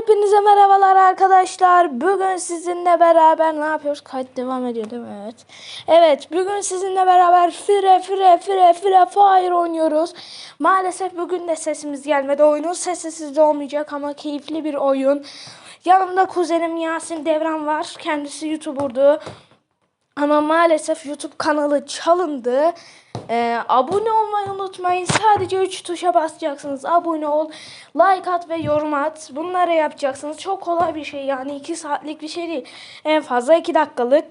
Hepinize merhabalar arkadaşlar. Bugün sizinle beraber ne yapıyoruz? Kayıt devam ediyor değil mi? Evet. Evet, bugün sizinle beraber Fire Fire Fire Fire Fire oynuyoruz. Maalesef bugün de sesimiz gelmedi. Oyunun sesi sizde olmayacak ama keyifli bir oyun. Yanımda kuzenim Yasin Devran var. Kendisi YouTuber'du. Ama maalesef YouTube kanalı çalındı. Ee, abone olmayı unutmayın. Sadece 3 tuşa basacaksınız. Abone ol, like at ve yorum at. Bunları yapacaksınız. Çok kolay bir şey yani 2 saatlik bir şey değil. En fazla 2 dakikalık.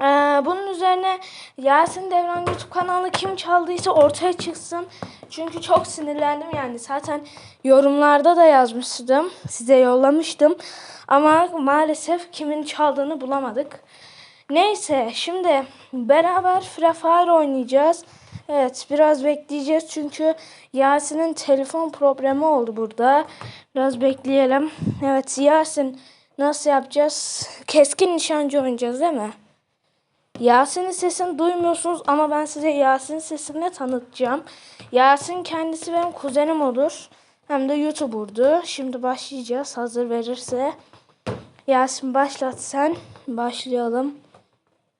Ee, bunun üzerine Yasin Devran YouTube kanalı kim çaldıysa ortaya çıksın. Çünkü çok sinirlendim yani. Zaten yorumlarda da yazmıştım. Size yollamıştım. Ama maalesef kimin çaldığını bulamadık. Neyse şimdi beraber Free Fire oynayacağız. Evet biraz bekleyeceğiz çünkü Yasin'in telefon problemi oldu burada. Biraz bekleyelim. Evet Yasin nasıl yapacağız? Keskin nişancı oynayacağız değil mi? Yasin'in sesini duymuyorsunuz ama ben size Yasin'in sesini tanıtacağım. Yasin kendisi benim kuzenim olur. Hem de YouTuber'du. Şimdi başlayacağız hazır verirse. Yasin başlat sen. Başlayalım.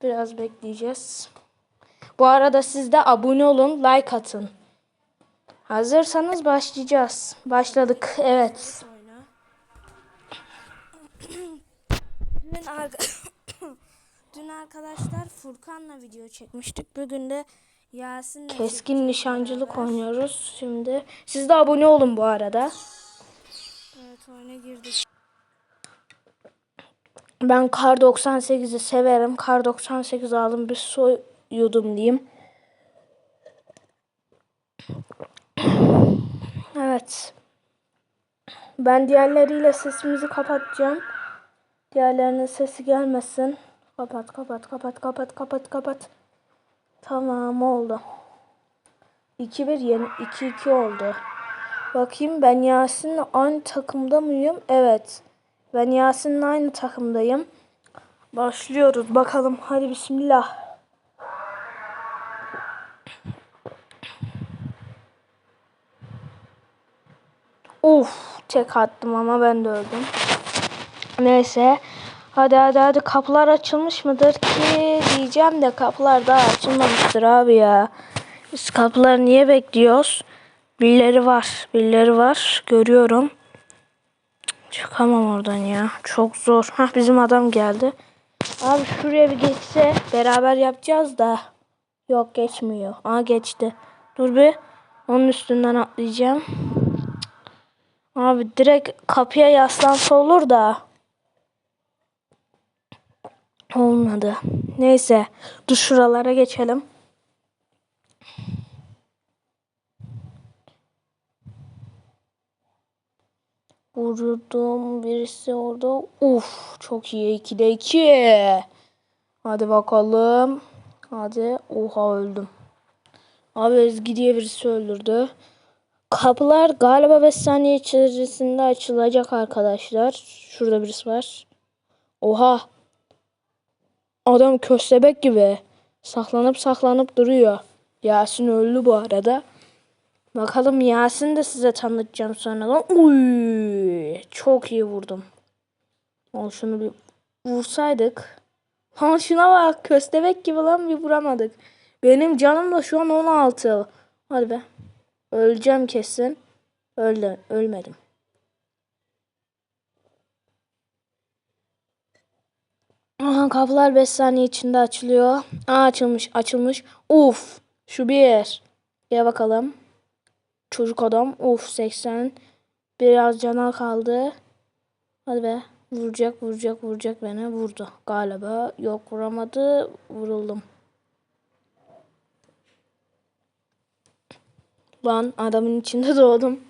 Biraz bekleyeceğiz. Bu arada siz de abone olun, like atın. Hazırsanız başlayacağız. Başladık. Evet. Dün, ar- Dün arkadaşlar Furkan'la video çekmiştik. Bugün de Yasin'le keskin nişancılık oynuyoruz. Şimdi siz de abone olun bu arada. Evet oyuna girdik. Ben Kar 98'i severim. Kar 98 aldım bir soyuyordum diyeyim. Evet. Ben diğerleriyle sesimizi kapatacağım. Diğerlerinin sesi gelmesin. Kapat kapat kapat kapat kapat kapat. Tamam oldu. 2-1 yeni 2-2 oldu. Bakayım ben Yasin'le aynı takımda mıyım? Evet. Ben Yasin'le aynı takımdayım. Başlıyoruz bakalım. Hadi bismillah. Uf, tek attım ama ben de öldüm. Neyse. Hadi hadi hadi kapılar açılmış mıdır ki diyeceğim de kapılar daha açılmamıştır abi ya. Biz kapıları niye bekliyoruz? Birileri var. Birileri var. Görüyorum. Çıkamam oradan ya. Çok zor. Hah bizim adam geldi. Abi şuraya bir geçse beraber yapacağız da. Yok geçmiyor. Aa geçti. Dur bir. Onun üstünden atlayacağım. Abi direkt kapıya yaslansa olur da. Olmadı. Neyse. Dur şuralara geçelim. Vurdum birisi orada. Uf çok iyi. 2'de 2. Hadi bakalım. Hadi. Oha öldüm. Abi Ezgi diye birisi öldürdü. Kapılar galiba 5 saniye içerisinde açılacak arkadaşlar. Şurada birisi var. Oha. Adam köstebek gibi. Saklanıp saklanıp duruyor. Yasin öldü bu arada. Bakalım Yasin de size tanıtacağım sonradan. Uy, çok iyi vurdum. Al şunu bir vursaydık. Ha şuna bak köstebek gibi lan bir vuramadık. Benim canım da şu an 16. Hadi be. Öleceğim kesin. Öldüm. Ölmedim. Aha kapılar 5 saniye içinde açılıyor. Aa açılmış açılmış. Uf şu bir. Gel bakalım. Çocuk adam. Uf 80. Biraz cana kaldı. Hadi be. Vuracak vuracak vuracak beni. Vurdu galiba. Yok vuramadı. Vuruldum. Lan adamın içinde doğdum.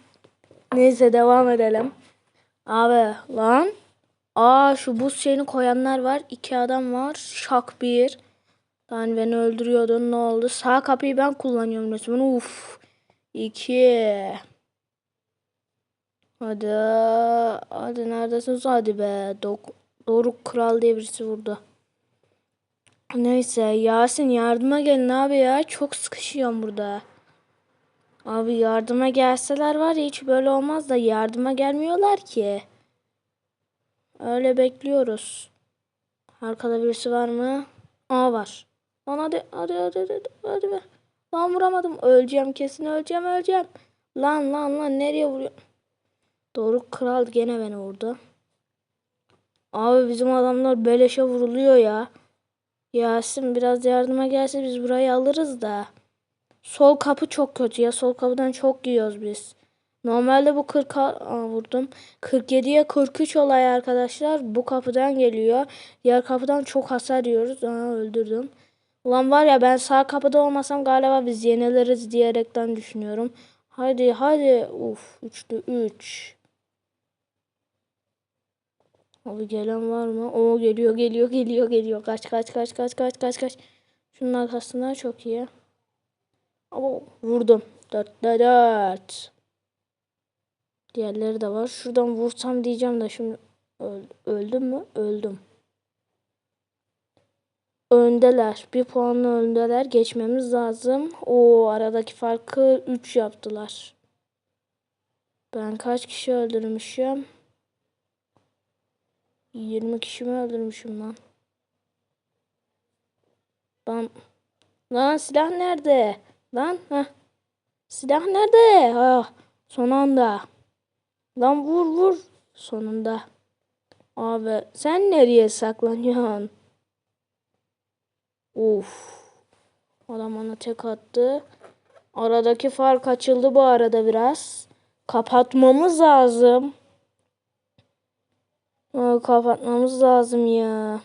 Neyse devam edelim. Abi lan. Aa şu buz şeyini koyanlar var. İki adam var. Şak bir. Lan beni öldürüyordun ne oldu? Sağ kapıyı ben kullanıyorum resmen. Uf. İki. Hadi. Hadi neredesiniz? Hadi be. Dok Doruk Kral diye birisi vurdu. Neyse Yasin yardıma gelin abi ya. Çok sıkışıyorum burada. Abi yardıma gelseler var ya hiç böyle olmaz da yardıma gelmiyorlar ki. Öyle bekliyoruz. Arkada birisi var mı? Aa var. Lan hadi hadi hadi hadi hadi. Lan vuramadım. Öleceğim kesin öleceğim öleceğim. Lan lan lan nereye vuruyor? Doğru kral gene beni vurdu. Abi bizim adamlar beleşe vuruluyor ya. Yasin biraz yardıma gelse biz burayı alırız da. Sol kapı çok kötü ya. Sol kapıdan çok yiyoruz biz. Normalde bu 40 Aa, vurdum. 47'ye 43 olay arkadaşlar. Bu kapıdan geliyor. Diğer kapıdan çok hasar yiyoruz. Aa, öldürdüm. Ulan var ya ben sağ kapıda olmasam galiba biz yeniliriz diyerekten düşünüyorum. Hadi hadi. Uf 3'lü 3. Abi gelen var mı? O geliyor geliyor geliyor geliyor. Kaç kaç kaç kaç kaç kaç kaç. Şunun arkasından çok iyi. Ama vurdum. 4'te 4. Diğerleri de var. Şuradan vursam diyeceğim de şimdi öl- öldüm mü? Öldüm. Öndeler. Bir puanla öndeler. Geçmemiz lazım. O aradaki farkı 3 yaptılar. Ben kaç kişi öldürmüşüm? 20 kişi mi öldürmüşüm lan? Lan lan silah nerede? Lan ha. Silah nerede? Ah son anda. Lan vur vur. Sonunda. Abi sen nereye saklanıyorsun? Uf. Adam ona tek attı. Aradaki fark açıldı bu arada biraz. Kapatmamız lazım. Aa, kapatmamız lazım ya.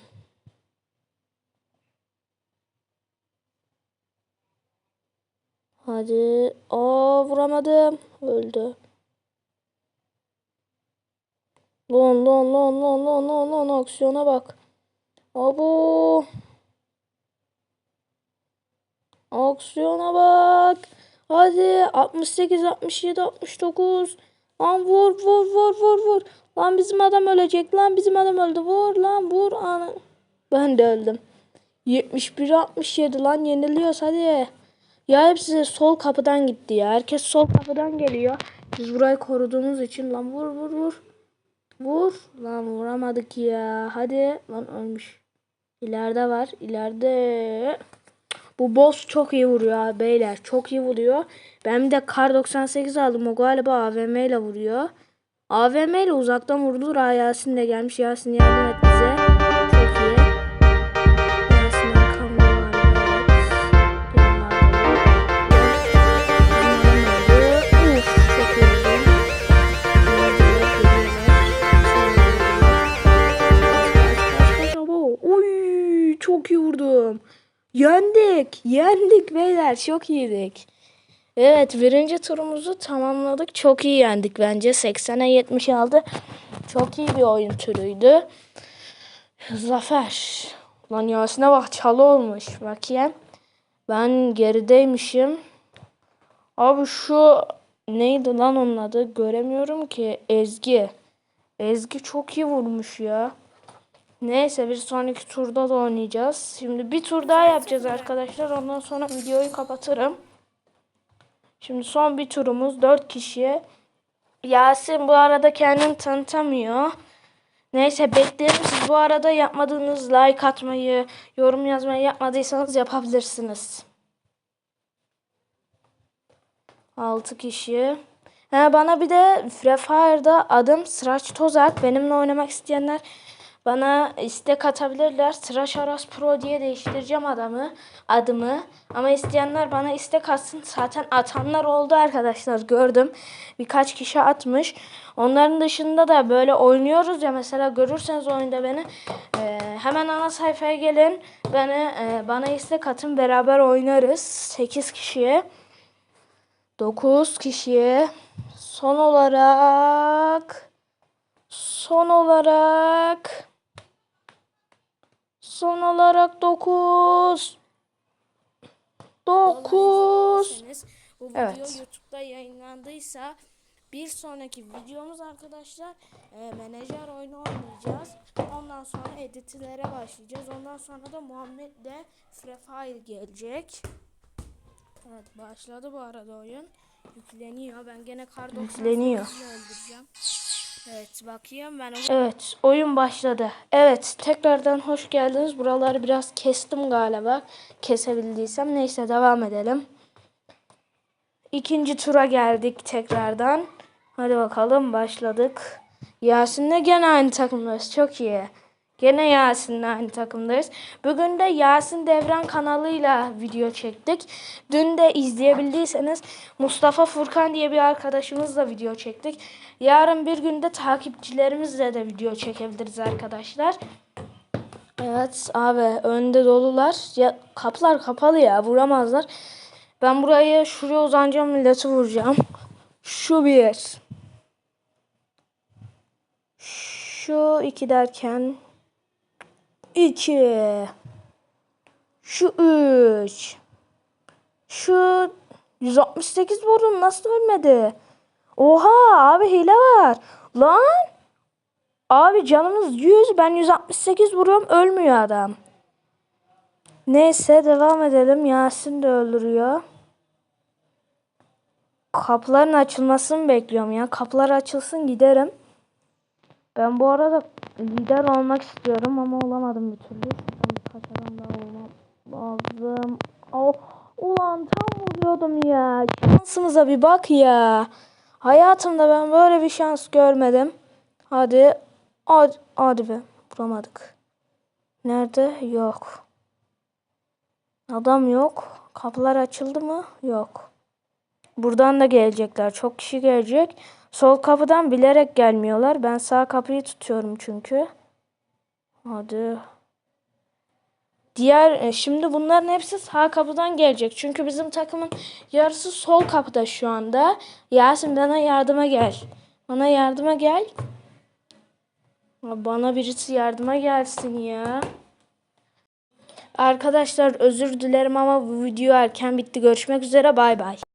Hadi. Aa vuramadım. Öldü. Lon lon lon lon lon lon lon aksiyona bak. Abo. Aksiyona bak. Hadi 68 67 69. Lan vur vur vur vur vur. Lan bizim adam ölecek. Lan bizim adam öldü. Vur lan vur. Ana. Ben de öldüm. 71 67 lan yeniliyoruz hadi. Ya hepsi sol kapıdan gitti ya. Herkes sol kapıdan geliyor. Biz burayı koruduğumuz için lan vur vur vur. Vur. Lan vuramadık ya. Hadi. Lan ölmüş. İleride var. İleride. Bu boss çok iyi vuruyor abi beyler. Çok iyi vuruyor. Ben bir de kar 98 aldım. O galiba AVM ile vuruyor. AVM ile uzaktan. Aa, Yasin de gelmiş. Yasin yardım et Yendik. Yendik beyler. Çok iyiydik. Evet birinci turumuzu tamamladık. Çok iyi yendik bence. 80'e 70 aldı. Çok iyi bir oyun türüydü. Zafer. Lan Yasin'e bak çalı olmuş. Bakayım. Ben gerideymişim. Abi şu neydi lan onun adı? Göremiyorum ki. Ezgi. Ezgi çok iyi vurmuş ya. Neyse bir sonraki turda da oynayacağız. Şimdi bir tur daha yapacağız arkadaşlar. Ondan sonra videoyu kapatırım. Şimdi son bir turumuz. Dört kişi. Yasin bu arada kendini tanıtamıyor. Neyse beklerim. Siz bu arada yapmadığınız like atmayı, yorum yazmayı yapmadıysanız yapabilirsiniz. 6 kişi. Ha, bana bir de Free Fire'da adım Sıraç Tozak. Benimle oynamak isteyenler bana istek atabilirler. Sıraç Aras Pro diye değiştireceğim adamı, adımı. Ama isteyenler bana istek atsın. Zaten atanlar oldu arkadaşlar gördüm. Birkaç kişi atmış. Onların dışında da böyle oynuyoruz ya mesela görürseniz oyunda beni e, hemen ana sayfaya gelin. Beni e, bana istek atın beraber oynarız. 8 kişiye. 9 kişiye. Son olarak son olarak son olarak 9 9 Bu video Evet. YouTube'da yayınlandıysa bir sonraki videomuz arkadaşlar e, menajer oyunu oynayacağız. Ondan sonra editlere başlayacağız. Ondan sonra da Muhammed'le Free Fire gelecek. Evet başladı bu arada oyun. Yükleniyor. Ben gene kar 98'i Yükleniyor. öldüreceğim. Evet bakayım ben Evet, oyun başladı. Evet, tekrardan hoş geldiniz. Buraları biraz kestim galiba. Kesebildiysem. Neyse devam edelim. İkinci tura geldik tekrardan. Hadi bakalım başladık. Yasin'le gene aynı takımdayız. Çok iyi. Gene Yasin'le aynı takımdayız. Bugün de Yasin Devran kanalıyla video çektik. Dün de izleyebildiyseniz Mustafa Furkan diye bir arkadaşımızla video çektik. Yarın bir günde takipçilerimizle de video çekebiliriz arkadaşlar. Evet abi önde dolular. Ya kapılar kapalı ya vuramazlar. Ben burayı şuraya uzanacağım milleti vuracağım. Şu bir. Şu iki derken iki. Şu üç. Şu 168 vurdum nasıl ölmedi? Oha abi hile var. Lan. Abi canımız 100 ben 168 vuruyorum ölmüyor adam. Neyse devam edelim. Yasin de öldürüyor. Kapıların açılmasını bekliyorum ya. Kapılar açılsın giderim. Ben bu arada lider olmak istiyorum ama olamadım bir türlü. Şuradan birkaç adam daha olmam lazım. Oh, ulan tam vuruyordum ya. Şansımıza bir bak ya. Hayatımda ben böyle bir şans görmedim. Hadi. Hadi, hadi be. Vuramadık. Nerede? Yok. Adam yok. Kapılar açıldı mı? Yok. Buradan da gelecekler. Çok kişi gelecek. Sol kapıdan bilerek gelmiyorlar. Ben sağ kapıyı tutuyorum çünkü. Hadi. Diğer e, şimdi bunların hepsi sağ kapıdan gelecek. Çünkü bizim takımın yarısı sol kapıda şu anda. Yasin bana yardıma gel. Bana yardıma gel. Bana birisi yardıma gelsin ya. Arkadaşlar özür dilerim ama bu video erken bitti. Görüşmek üzere bay bay.